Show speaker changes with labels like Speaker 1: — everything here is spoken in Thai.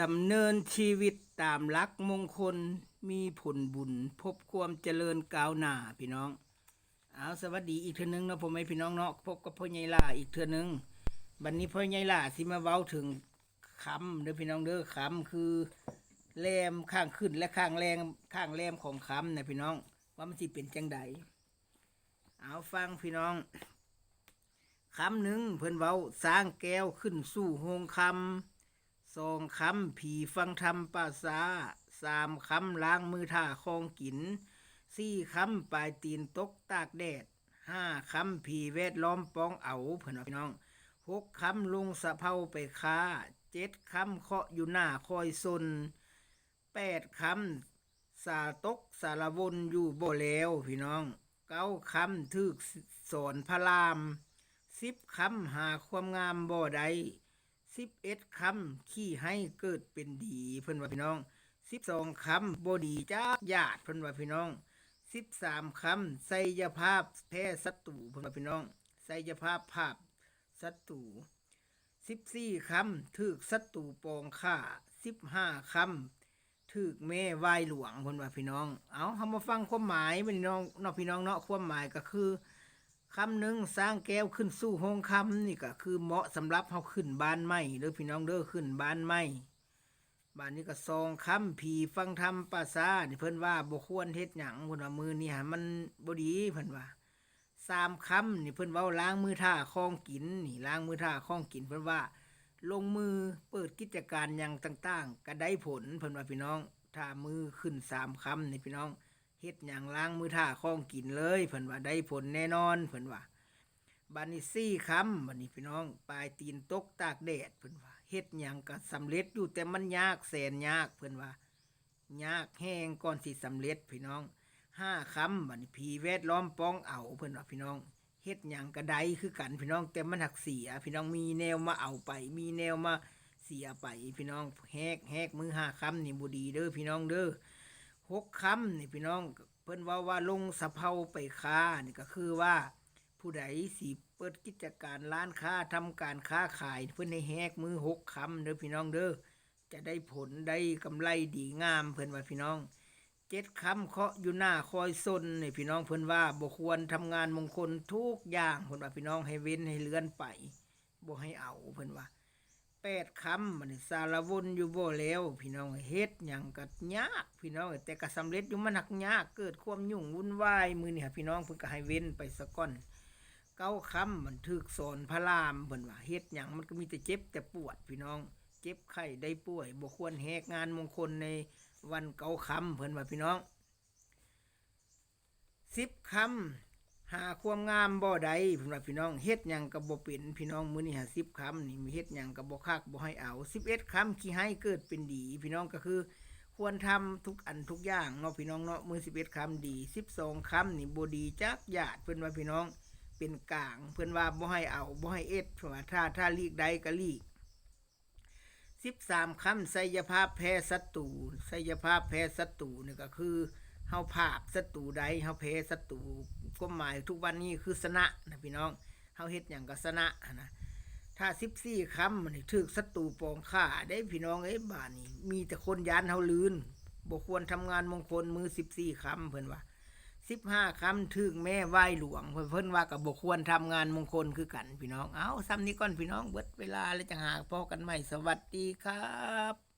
Speaker 1: ดำเนินชีวิตตามหลักมงคลมีผลบุญ พบความเจริญก้าวหน้าพี่น้อง เอาสวัสดีอีกเทือนึงเนาะผมไม่พี่น้องเนาะพบกับพ่อใหญ่ล่าอีกเทือนึงบันนี้พ่อใหญ่ล่าสิมาเว้าถึงคำเด้อพี่น้องเด้อคำคือแรมข้างขึ้นและข้างแรงข้างแรมของคำนะพี่น้อง ว่ามันสิเป็นจังใดเอาฟังพี่น้องคำหนึ่งเพิ่นเว้าสร้างแก้วขึ้นสู่โฮงคำ สองคำผีฟังธรรมปาษาสามคำล้างมือท่าคองกินสี่คำปลายตีนตกตากแดดห้าคำผีแวดล้อมป้องเอาเพื่อนพี่น้องหกคำลงสะเพาไปค้าเจ็ดคำเคาะอยู่หน้าคอยซนแปดคำสาตกสารวนอยู่บ่แล้วพี่น้องเก้าคำทึกสอนพระรามสิบคำหาความงามบ่ใด สิบเอ็ดคำขี้ให้เกิดเป็นดีเพิ่อนว่าพี่น้องสิบสองคำบดีจ้าญาติเพิ่อนว่าพี่น้องสิบสามคำไสยภาพแพ้ศัตรูเพิ่อนว่าพี่น้องไสยภาพภาพศัตรูสิบสี่คำถึกศัตรูปองฆ่าสิบห้าคำถึกแม่วายหลวงเพิ่อนว่าพี่น้อง เอาเฮามาฟังความหมายพี่น้องเนาะพี่น้องเนาะความหมายก็คือ คำหนึ่งสร้างแก้วขึ้นสู่ห้องคำนี่ก็คือเหมาะสำหรับเฮาขึ้นบ้านใหม่เด้อพี่น้องเด้อขึ้นบ้านใหม่บ้านนี้ก็ซองคำผีฟังธรรมปาษานี่เพิ่นว่าบ่ควรเฮ็ดหยังเพิ่นว่ามือนี่หามันบ่ดีเพิ่นว่าสามคำนี่เพิ่นเว้าล้างมือท่าคองกินนี่ล้างมือท่าคองกินเพิ่นว่า ลงมือเปิดกิจการอย่างต่าง ๆ ก็ได้ผลเพิ่นว่าพี่น้องถ้ามือขึ้นสามคำนี่พี่น้อง เฮ็ดอย่างล้างมือท่าคล้องกินเลยเพิ่นว่าได้ผลแน่นอนเพิ่นว่าบานิซี่คำบัดนี้พี่น้องปลายตีนตกตากแดดเพิ่นว่าเฮ็ดหยังก็สำเร็จอยู่แต่มันยากแสนยากเพิ่นว่ายากแห้งก่อนสิสำเร็จพี่น้องห้าคำบัดนี้ผีแวดล้อมป้องเอาเพิ่นว่าพี่น้องเฮ็ดหยังก็ได้คือกันพี่น้องแต่มันหักเสีย พี่น้องมีแนวมาเอาไป มีแนวมาเสียไปพี่น้องแฮกแฮกมือห้าคำนี่บ่ดีเด้อพี่น้องเด้อ หกคำนี่พี่น้องเพิ่นว่าว่าลงสะเพาไปค้านี่ก็คือว่า ผู้ใดสิเปิดกิจการร้านค้าทำการค้าขาย เพิ่นในแหกมือหกคำเด้อพี่น้องเด้อจะได้ผลได้กำไรดีงามเพิ่นว่าพี่น้องเจ็ดคำเคาะอยู่หน้าคอยซนนี่พี่น้องเพิ่นว่าบ่ควรทำงานมงคลทุกอย่างเพิ่นว่าพี่น้องให้เว้นให้เลื่อนไปบ่ให้เอาเพิ่นว่า แปดคำมันสารวนอยู่บ่แล้ว พี่น้องเฮ็ดหยังก็ยาก พี่น้องแต่ก็สำเร็จอยู่มันหนักยากเกิดความยุ่งวุ่นวายมือนี่พี่น้องเพิ่นก็ให้เว้นไปสะก่อนเก้าคำมันถึกสอนพระรามเพิ่นว่าเฮ็ดหยังมันก็มีแต่เจ็บแต่ปวดพี่น้อง เจ็บไข้ได้ป่วยบ่ควรแหกงานมงคลในวันเก้าคำเพิ่นว่าพี่น้องสิบคำ หาความงามบ่ใดเพิ่นว่าพี่น้องเฮ็ดหยังก็บ่เป็นพี่น้องมื้อนี้หา10คำนี่มีเฮ็ดหยังก็บ่คักบ่ให้เอา11คำขี้ให้เกิดเป็นดี พี่น้องก็คือ ควรทำทุกอันทุกอย่างเนาะพี่น้องเนาะมื้อ11คำดี 12คำนี่บ่ดีจักญาติเพิ่นว่าพี่น้องเป็นกลาง เพิ่นว่าบ่ให้เอาบ่ให้เอ็ดเพิ่นว่าถ้าถ้าลีกใดก็ลีกสิบสามคำไสยภาพแพ้ศัตรูไสยภาพแพ้ศัตรูนี่ก็คือาภาพศัตรูใดเฮาแพ้ศัตรูความหมายทุกวันนี้คือชนะนะพี่น้องเฮาเฮ็ดหยังก็ชนะนะถ้าสิบสี่คำมันนี่ถึกศัตรูปองฆ่าได้พี่น้องเอ้บ้านนี้มีแต่คนยานเฮาลืนบ่ควรทำงานมงคลมือสิบสี่คำเพิ่นว่าสิบห้าคำถึกแม่ไหว้หลวง เพิ่นเพิ่นว่ากับบ่ควรทำงานมงคลคือกันพี่น้อง เอาซ้ำนี้ก่อนพี่น้องเบิดเวลาแล้วจังหาพอกันใหม่สวัสดีครับ